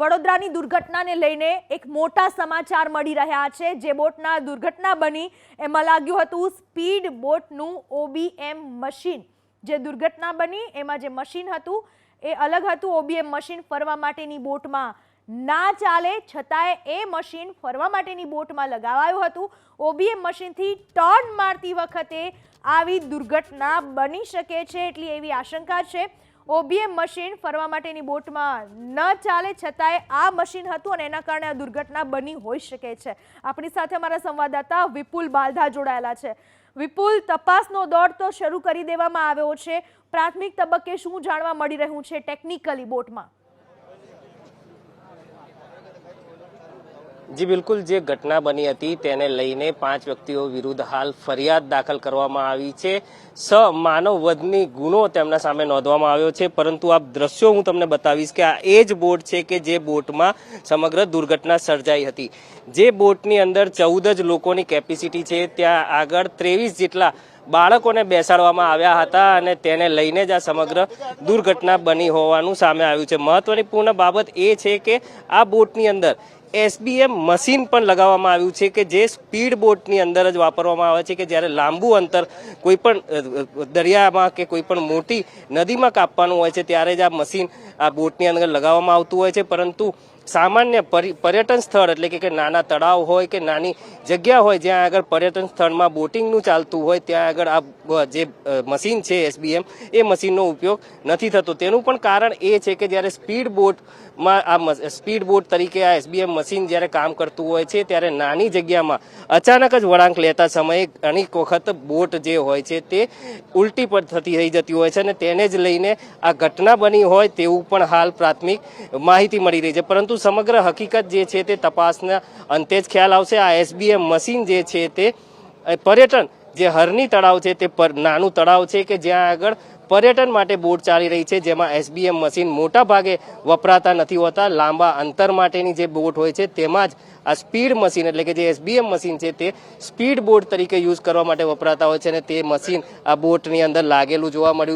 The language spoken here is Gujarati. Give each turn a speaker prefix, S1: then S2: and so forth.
S1: વડોદરાની દુર્ઘટનાને લઈને એક મોટા સમાચાર મળી રહ્યા છે. જે બોટના દુર્ઘટના બની એમાં લાગ્યું હતું સ્પીડ બોટનું ઓબીએમ મશીન. જે દુર્ઘટના બની એમાં જે મશીન હતું એ અલગ હતું. ઓબીએમ મશીન ફરવા માટેની બોટમાં ના ચાલે, છતાંય એ મશીન ફરવા માટેની બોટમાં લગાવાયું હતું. ઓબીએમ મશીનથી ટર્ન મારતી વખતે આવી દુર્ઘટના બની શકે છે એટલી એવી આશંકા છે. ઓબીએમ મશીન ફરવા માટેની બોટમાં ન ચાલે, છતાંય આ મશીન હતું અને એના કારણે આ દુર્ઘટના બની હોઈ શકે છે. આપણી સાથે અમારા સંવાદદાતા વિપુલ બાલધા જોડાયેલા છે. વિપુલ, તપાસનો દોર તો શરૂ કરી દેવામાં આવ્યો છે. પ્રાથમિક તબક્કે શું જાણવા મળી રહ્યું છે ટેકનિકલી બોટમાં?
S2: જી, બિલકુલ. જે ઘટના બની હતી તેને લઈને પાંચ વ્યક્તિઓ વિરુદ્ધ હાલ ફરિયાદ દાખલ કરવામાં આવી છે. સ માનવ વધની ગુનો તેમના સામે નોંધવામાં આવ્યો છે. પરંતુ આ દ્રશ્યો હું તમને બતાવીશ કે આ એ જ બોટ છે કે જે બોટમાં સમગ્ર દુર્ઘટના સર્જાઈ હતી. જે બોટની અંદર ચૌદ જ લોકોની કેપેસિટી છે. ત્યાં આગળ ત્રેવીસ જેટલા બાળકોને બેસાડવામાં આવ્યા હતા અને તેને લઈને જ આ સમગ્ર દુર્ઘટના બની હોવાનું સામે આવ્યું છે. મહત્વની પૂર્ણ બાબત એ છે કે આ બોટની અંદર એસબીએમ મશીન પણ લગાવવામાં આવ્યું છે કે જે સ્પીડ બોટની અંદર જ વાપરવામાં આવે છે કે જ્યારે લાંબુ અંતર કોઈ પણ દરિયામાં કે કોઈ પણ મોટી નદીમાં કાપવાનું હોય છે, ત્યારે જ આ મશીન આ બોટની અંદર લગાવવામાં આવતું હોય છે. પરંતુ સામાન્ય પરી- પર્યટન સ્થળ એટલે કે નાના તળાવ હોય કે નાની જગ્યા હોય જ્યાં આગળ પર્યટન સ્થળમાં બોટિંગનું ચાલતું હોય, ત્યાં આગળ આ જે મશીન છે એસબીએમ એ મશીનનો ઉપયોગ નથી થતો. તેનું પણ કારણ એ છે કે જ્યારે સ્પીડ બોટમાં આ સ્પીડ બોટ તરીકે આ એસબીએમ મશીન જ્યારે કામ કરતું હોય છે, ત્યારે નાની જગ્યામાં અચાનક જ વળાંક લેતા સમયે અનેક વખત બોટ જે હોય છે, તે ઉલટી પર થતી થઈ જતી હોય છે અને તેને જ લઈને આ ઘટના બની હોય તેવું પણ હાલ પ્રાથમિક માહિતી મળી રહી છે. પરંતુ સમગ્ર હકીકત જે છે તે તપાસના અંતે જ ખ્યાલ આવશે. આ એસબીએમ મશીન જે છે તે પર્યટન જે હરની તળાવ છે તે પર, નાનું તળાવ છે કે જ્યાં આગળ પર્યટન માટે બોટ ચાલી રહી છે, જેમાં એસબીએમ મશીન મોટા ભાગે વપરાતા નથી હોતા. લાંબા અંતર માટેની જે બોટ હોય છે તેમાં જ આ સ્પીડ મશીન એટલે કે જે એસબીએમ મશીન છે તે સ્પીડ બોટ તરીકે યુઝ કરવા માટે વપરાતા હોય છે અને તે મશીન આ બોટની અંદર લાગેલું જોવા મળ્યું